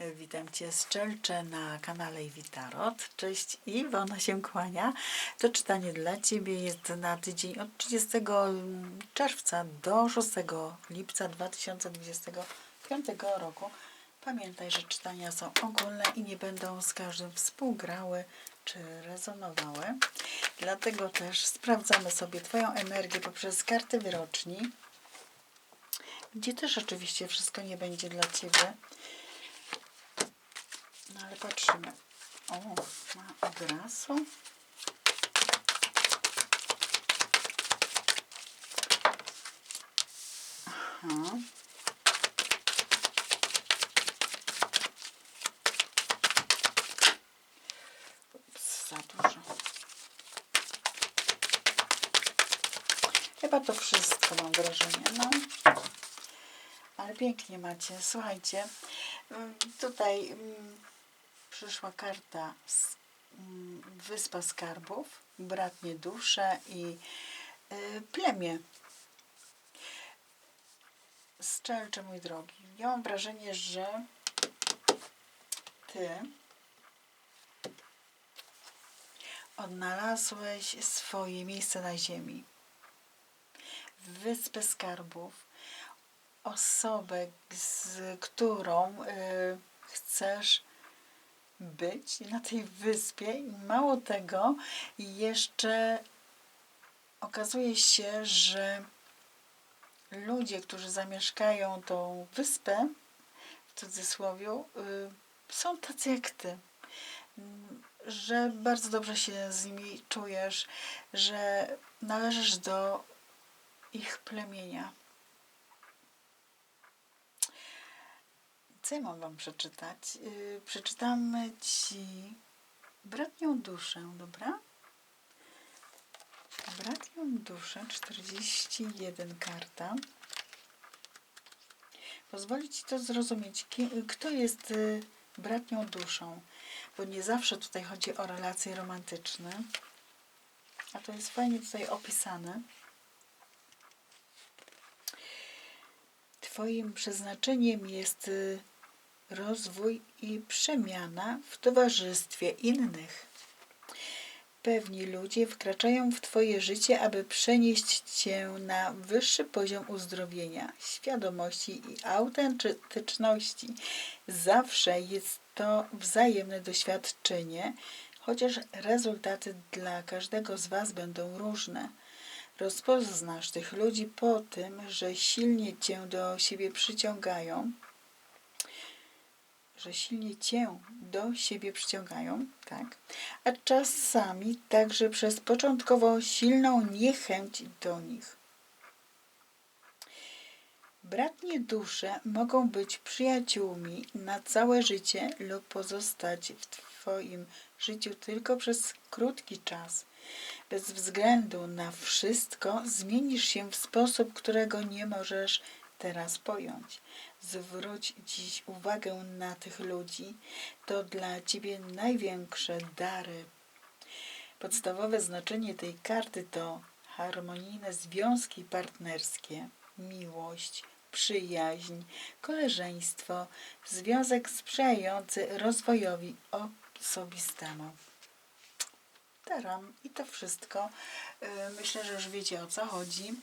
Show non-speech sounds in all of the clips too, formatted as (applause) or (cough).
Witam Cię z Czelcze na kanale Iwitarot. Cześć, Iwona się kłania. To czytanie dla Ciebie jest na tydzień od 30 czerwca do 6 lipca 2025 roku. Pamiętaj, że czytania są ogólne i nie będą z każdym współgrały czy rezonowały. Dlatego też sprawdzamy sobie Twoją energię poprzez karty wyroczni, gdzie też oczywiście wszystko nie będzie dla Ciebie. No ale patrzymy. O, ma od. Aha. Za dużo. Chyba to wszystko mam wrażenie, no. Ale pięknie macie. Słuchajcie, mm, tutaj mm, przyszła karta z, mm, Wyspa Skarbów, Bratnie Dusze i y, Plemię. Szczelcze, mój drogi, ja mam wrażenie, że ty odnalazłeś swoje miejsce na ziemi. Wyspę Skarbów, osobę, z którą y, chcesz być na tej wyspie i mało tego, jeszcze okazuje się, że ludzie, którzy zamieszkają tą wyspę, w cudzysłowie, y, są tacy jak ty. Że bardzo dobrze się z nimi czujesz, że należysz do ich plemienia. Co ja mam Wam przeczytać? Yy, przeczytamy Ci Bratnią Duszę, dobra? Bratnią Duszę, 41 karta. Pozwoli Ci to zrozumieć, kto jest y, bratnią duszą, bo nie zawsze tutaj chodzi o relacje romantyczne, a to jest fajnie tutaj opisane. Twoim przeznaczeniem jest y, rozwój i przemiana w towarzystwie innych. Pewni ludzie wkraczają w Twoje życie, aby przenieść Cię na wyższy poziom uzdrowienia, świadomości i autentyczności. Zawsze jest to wzajemne doświadczenie, chociaż rezultaty dla każdego z Was będą różne. Rozpoznasz tych ludzi po tym, że silnie Cię do siebie przyciągają, że silnie Cię do siebie przyciągają, tak? A czasami także przez początkowo silną niechęć do nich. Bratnie dusze mogą być przyjaciółmi na całe życie lub pozostać w Twoim życiu tylko przez krótki czas. Bez względu na wszystko zmienisz się w sposób, którego nie możesz teraz pojąć. Zwróć dziś uwagę na tych ludzi. To dla Ciebie największe dary. Podstawowe znaczenie tej karty to harmonijne związki partnerskie, miłość, przyjaźń, koleżeństwo, związek sprzyjający rozwojowi osobistemu. Taram i to wszystko. Yy, Myślę, że już wiecie o co chodzi.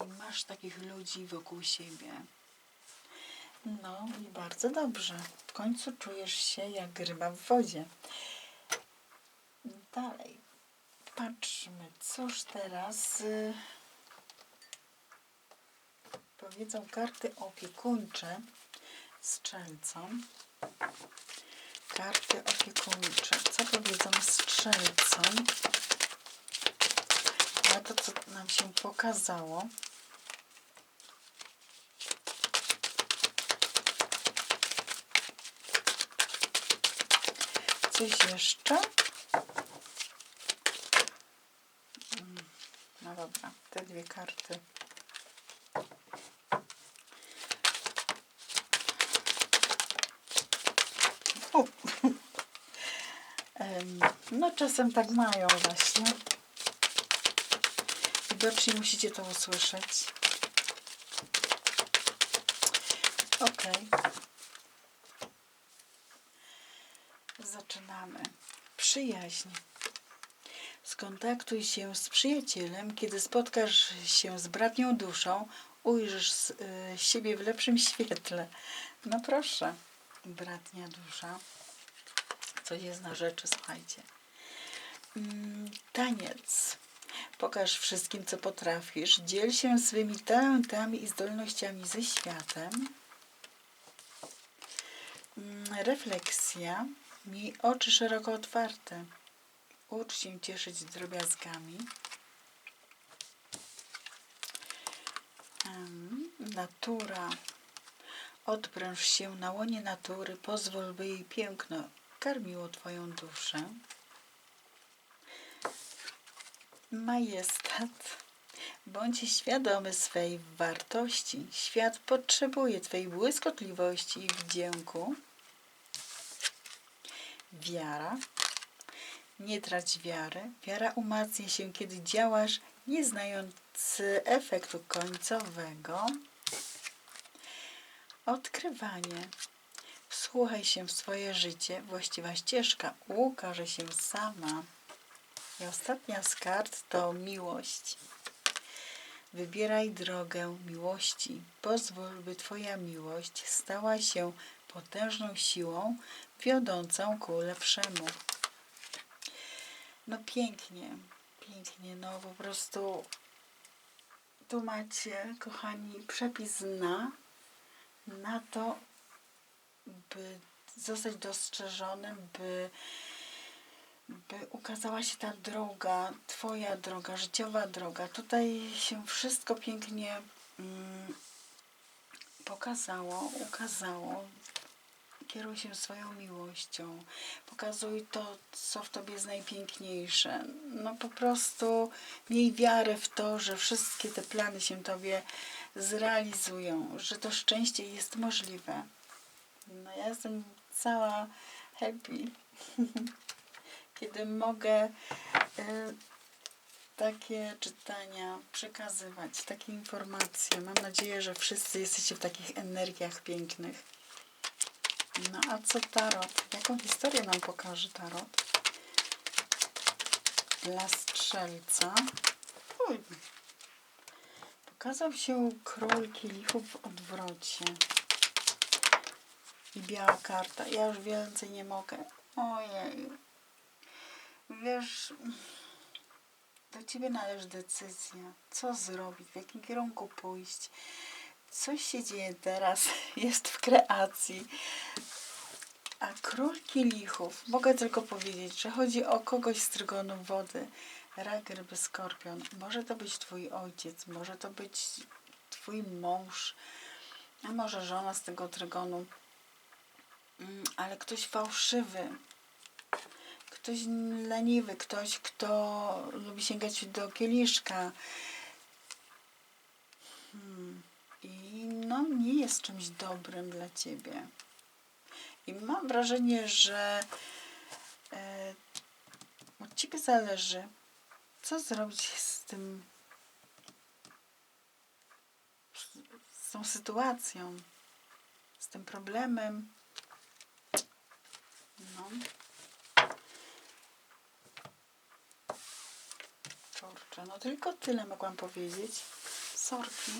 I masz takich ludzi wokół siebie. No i bardzo dobrze. W końcu czujesz się jak ryba w wodzie. Dalej. Patrzmy, cóż teraz y, powiedzą karty opiekuńcze czelcą. Karty opiekuńcze. Co powiedzą strzelcom? Na to, co nam się pokazało. Coś jeszcze? Mm, No dobra, te dwie karty. (laughs) No czasem tak mają właśnie. Widocznie musicie to usłyszeć. Okej. Zaczynamy. Przyjaźń. Skontaktuj się z przyjacielem, kiedy spotkasz się z bratnią duszą, ujrzysz y, siebie w lepszym świetle. No proszę, bratnia dusza. Coś jest na rzeczy, słuchajcie. Mm, Taniec. Pokaż wszystkim, co potrafisz. Dziel się swymi talentami i zdolnościami ze światem. Mm, Refleksja. Miej oczy szeroko otwarte. Ucz się cieszyć drobiazgami. Natura. Odpręż się na łonie natury. Pozwól, by jej piękno karmiło Twoją duszę. Majestat. Bądź świadomy swej wartości. Świat potrzebuje Twojej błyskotliwości i wdzięku. Wiara. Nie trać wiary. Wiara umacnia się, kiedy działasz, nie znając efektu końcowego. Odkrywanie. Wsłuchaj się w swoje życie. Właściwa ścieżka ukaże się sama. Ostatnia z kart to miłość. Wybieraj drogę miłości. Pozwól, by Twoja miłość stała się potężną siłą wiodącą ku lepszemu. No pięknie, pięknie, no po prostu tu macie, kochani, przepis na, na to, by zostać dostrzeżonym, by by ukazała się ta droga, Twoja droga, życiowa droga. Tutaj się wszystko pięknie mm, pokazało, ukazało. Kieruj się swoją miłością. Pokazuj to, co w Tobie jest najpiękniejsze. No po prostu miej wiarę w to, że wszystkie te plany się Tobie zrealizują, że to szczęście jest możliwe. No ja jestem cała happy (laughs) kiedy mogę y, takie czytania przekazywać, takie informacje. Mam nadzieję, że wszyscy jesteście w takich energiach pięknych. No a co tarot? Jaką historię nam pokaże tarot? Dla strzelca. Uj. Pokazał się król kielichów w odwrocie. I biała karta. Ja już więcej nie mogę. Ojej. Wiesz, do ciebie należy decyzja. Co zrobić, w jakim kierunku pójść. Coś się dzieje teraz, (laughs) jest w kreacji. A król kielichów, mogę tylko powiedzieć, że chodzi o kogoś z trygonu wody. Rak, ryby, skorpion. Może to być twój ojciec, może to być twój mąż, a może żona z tego trygonu. Mm, Ale ktoś fałszywy, ktoś leniwy, ktoś, kto lubi sięgać do kieliszka. Hmm. I no, nie jest czymś dobrym dla ciebie. I mam wrażenie, że e, od ciebie zależy, co zrobić z tym, z, tą sytuacją, z tym problemem. No. Kurczę, no tylko tyle mogłam powiedzieć. Sorki.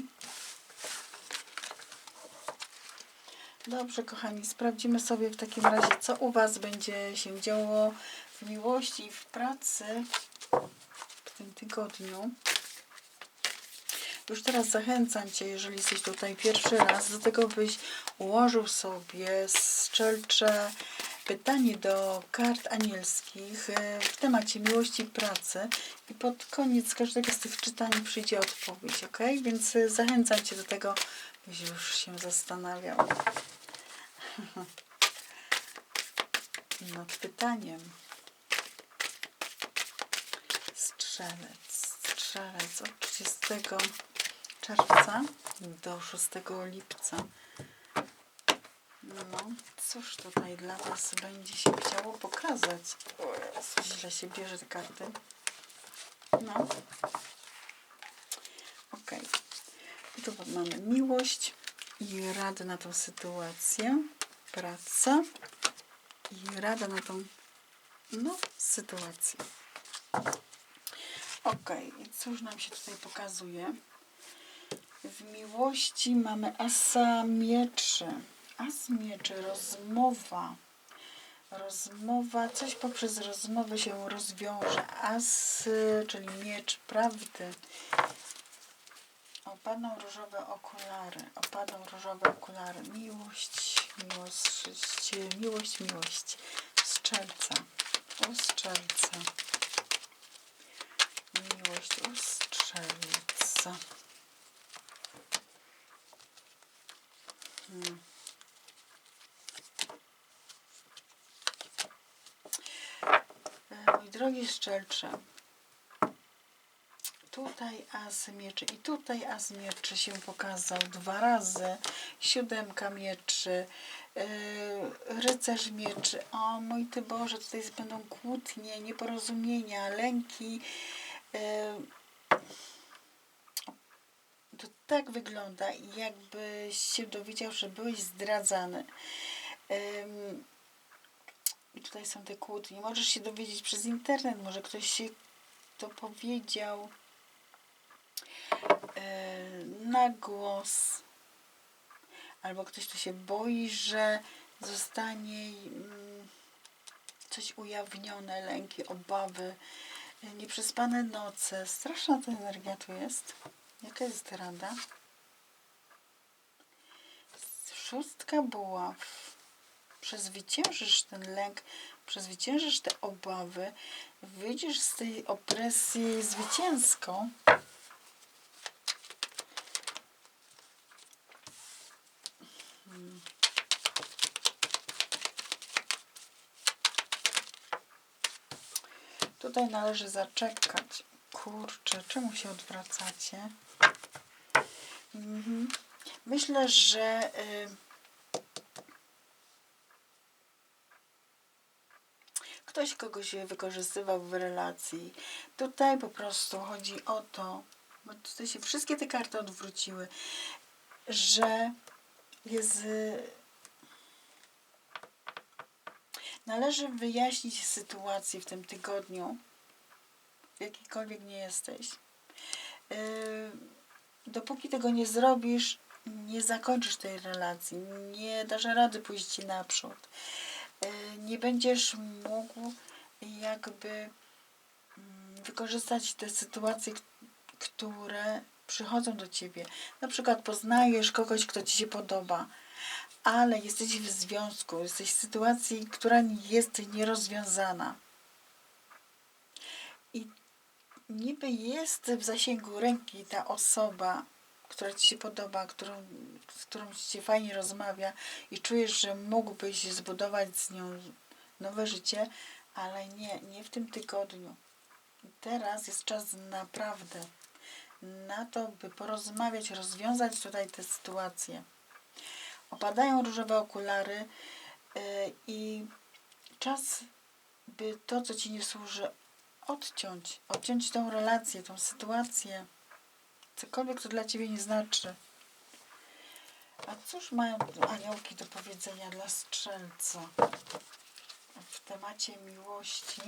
Dobrze, kochani, sprawdzimy sobie w takim razie, co u Was będzie się działo w miłości i w pracy w tym tygodniu. Już teraz zachęcam Cię, jeżeli jesteś tutaj pierwszy raz, do tego, byś ułożył sobie strzelcze pytanie do kart anielskich e, w temacie miłości i pracy i pod koniec każdego z tych czytań przyjdzie odpowiedź, ok? Więc e, zachęcam Cię do tego, już się zastanawiał (laughs) nad pytaniem. Strzelec, strzelec od 30 czerwca do 6 lipca. No, cóż tutaj dla Was będzie się chciało pokazać? Jezu, źle się bierze te karty. No. Ok. Tu mamy miłość, i rada na tą sytuację. Praca i rada na tą no, sytuację. Ok, cóż nam się tutaj pokazuje? W miłości mamy asa mieczy. As mieczy, rozmowa. Rozmowa, coś poprzez rozmowę się rozwiąże. As, czyli miecz prawdy. Opadną różowe okulary. Opadną różowe okulary. Miłość, miłość, miłość, miłość. Strzelca. U strzelca. Miłość u strzelca. Hmm. E, Mój drogi szczelcze, tutaj as mieczy i tutaj as mieczy się pokazał dwa razy. Siódemka mieczy, yy, rycerz mieczy. O mój Ty Boże, tutaj będą kłótnie, nieporozumienia, lęki. Yy, to tak wygląda, jakbyś się dowiedział, że byłeś zdradzany. Tutaj są te kłótnie. Możesz się dowiedzieć przez internet, może ktoś się to powiedział yy, na głos, albo ktoś tu się boi, że zostanie mm, coś ujawnione, lęki, obawy, nieprzespane noce. Straszna ta energia tu jest. Jaka jest rada? Szóstka buław. Przezwyciężysz ten lęk, przezwyciężysz te obawy, wyjdziesz z tej opresji zwycięską. Tutaj należy zaczekać. Kurczę, czemu się odwracacie? Mhm. Myślę, że y, ktoś kogoś wykorzystywał w relacji. Tutaj po prostu chodzi o to, bo tutaj się wszystkie te karty odwróciły, że jest. y, Należy wyjaśnić sytuację w tym tygodniu, w jakikolwiek nie jesteś. Yy, dopóki tego nie zrobisz, nie zakończysz tej relacji, nie dasz rady pójść naprzód. Yy, nie będziesz mógł jakby mm, wykorzystać te sytuacje, które przychodzą do ciebie. Na przykład poznajesz kogoś, kto ci się podoba, ale jesteś w związku, jesteś w sytuacji, która jest nierozwiązana. I niby jest w zasięgu ręki ta osoba, która ci się podoba, którą, z którą ci się fajnie rozmawia i czujesz, że mógłbyś zbudować z nią nowe życie, ale nie, nie w tym tygodniu. Teraz jest czas naprawdę na to, by porozmawiać, rozwiązać tutaj tę sytuację. Opadają różowe okulary yy, i czas, by to, co ci nie służy, odciąć. Odciąć tą relację, tą sytuację. Cokolwiek to dla ciebie nie znaczy. A cóż mają aniołki do powiedzenia dla strzelca w temacie miłości?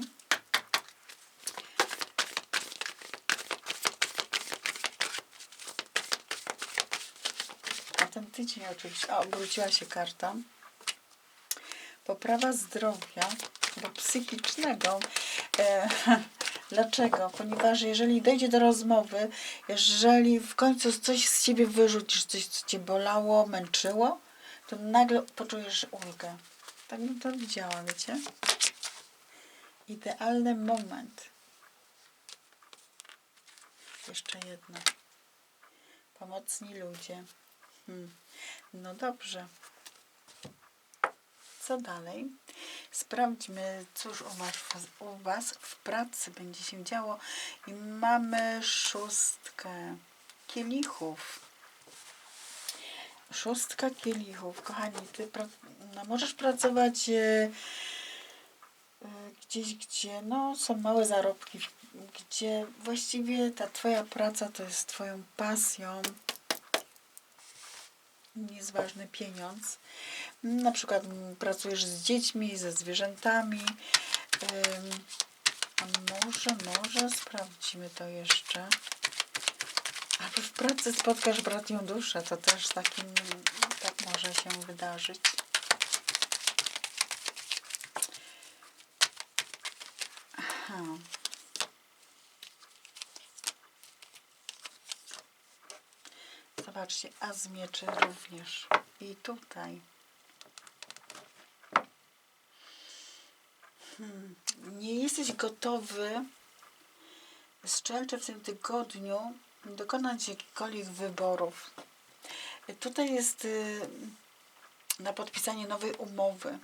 A ten tydzień oczywiście. A, obróciła się karta. Poprawa zdrowia, chyba psychicznego. E, (laughs) dlaczego? Ponieważ jeżeli dojdzie do rozmowy, jeżeli w końcu coś z siebie wyrzucisz, coś co cię bolało, męczyło, to nagle poczujesz ulgę. Tak bym to widziała, wiecie? Idealny moment. Jeszcze jedno. Pomocni ludzie. Hmm. No dobrze. Co dalej? Sprawdźmy, cóż u was, u was w pracy będzie się działo. I mamy szóstkę kielichów. Szóstka kielichów. Kochani, ty pra- no, możesz pracować e, e, gdzieś, gdzie no, są małe zarobki, gdzie właściwie ta twoja praca to jest twoją pasją. Jest ważny pieniądz. Na przykład pracujesz z dziećmi, ze zwierzętami. A może, może sprawdzimy to jeszcze. Albo w pracy spotkasz bratią duszę, to też takim, tak może się wydarzyć. Aha. Zobaczcie, a z mieczy również. I tutaj. Hmm. Nie jesteś gotowy szczelcze w tym tygodniu dokonać jakichkolwiek wyborów. Tutaj jest y, na podpisanie nowej umowy.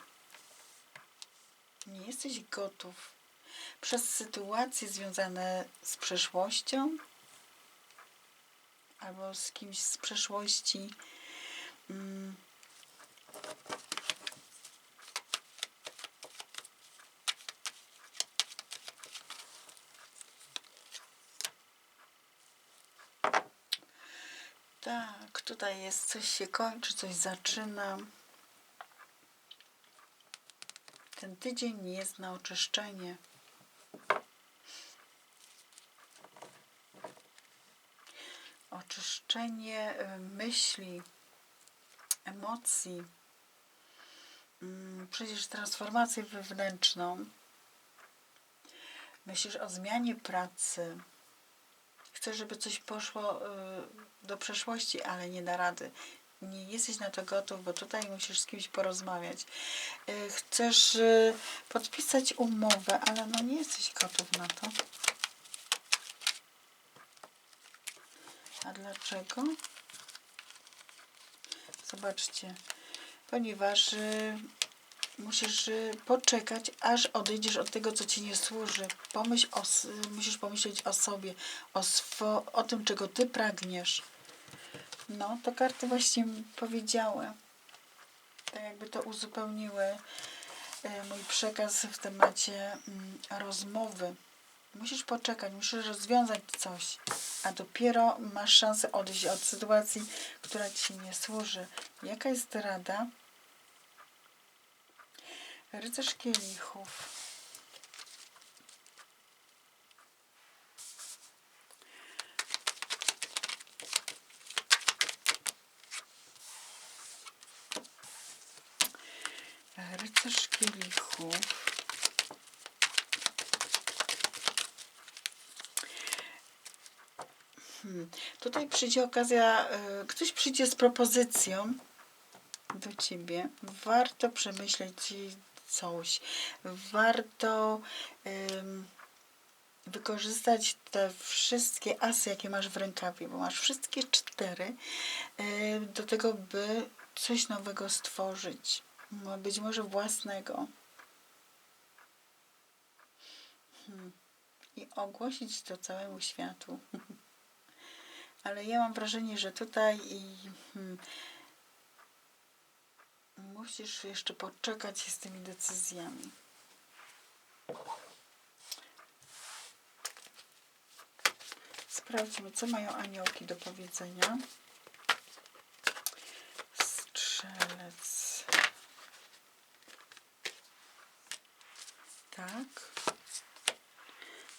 Nie jesteś gotów przez sytuacje związane z przeszłością albo z kimś z przeszłości. Mm, Tak, tutaj jest coś się kończy, coś zaczyna. Ten tydzień jest na oczyszczenie. Oczyszczenie y, myśli, emocji, Mm, przecież transformację wewnętrzną. Myślisz o zmianie pracy. Chcesz, żeby coś poszło y, do przeszłości, ale nie da rady. Nie jesteś na to gotów, bo tutaj musisz z kimś porozmawiać. Y, Chcesz podpisać umowę, ale no nie jesteś gotów na to. Dlaczego? Zobaczcie, ponieważ y, musisz y, poczekać, aż odejdziesz od tego, co ci nie służy. Pomyśl o, s- musisz pomyśleć o sobie, o, swo, o tym, czego ty pragniesz. No, to karty właśnie powiedziały. Tak jakby to uzupełniły y, mój przekaz w temacie mm, rozmowy. Musisz poczekać, musisz rozwiązać coś, a dopiero masz szansę odejść od sytuacji, która ci nie służy. Jaka jest rada? Rycerz kielichów. Rycerz kielichów. Hmm. Tutaj przyjdzie okazja, y, ktoś przyjdzie z propozycją do ciebie. Warto przemyśleć coś. Warto wykorzystać te wszystkie asy, jakie masz w rękawie, bo masz wszystkie cztery y, do tego, by coś nowego stworzyć. Być może własnego. Hmm. I ogłosić to całemu światu. (laughs) Ale ja mam wrażenie, że tutaj i, hmm, musisz jeszcze poczekać z tymi decyzjami. Sprawdźmy, co mają aniołki do powiedzenia. Strzelec. Tak.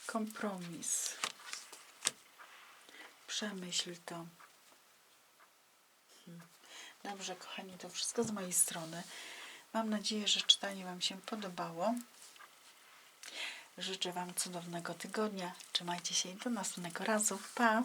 Kompromis. Przemyśl to. Hmm. Dobrze, kochani, to wszystko z mojej strony. Mam nadzieję, że czytanie Wam się podobało. Życzę Wam cudownego tygodnia. Trzymajcie się i do następnego razu. Pa!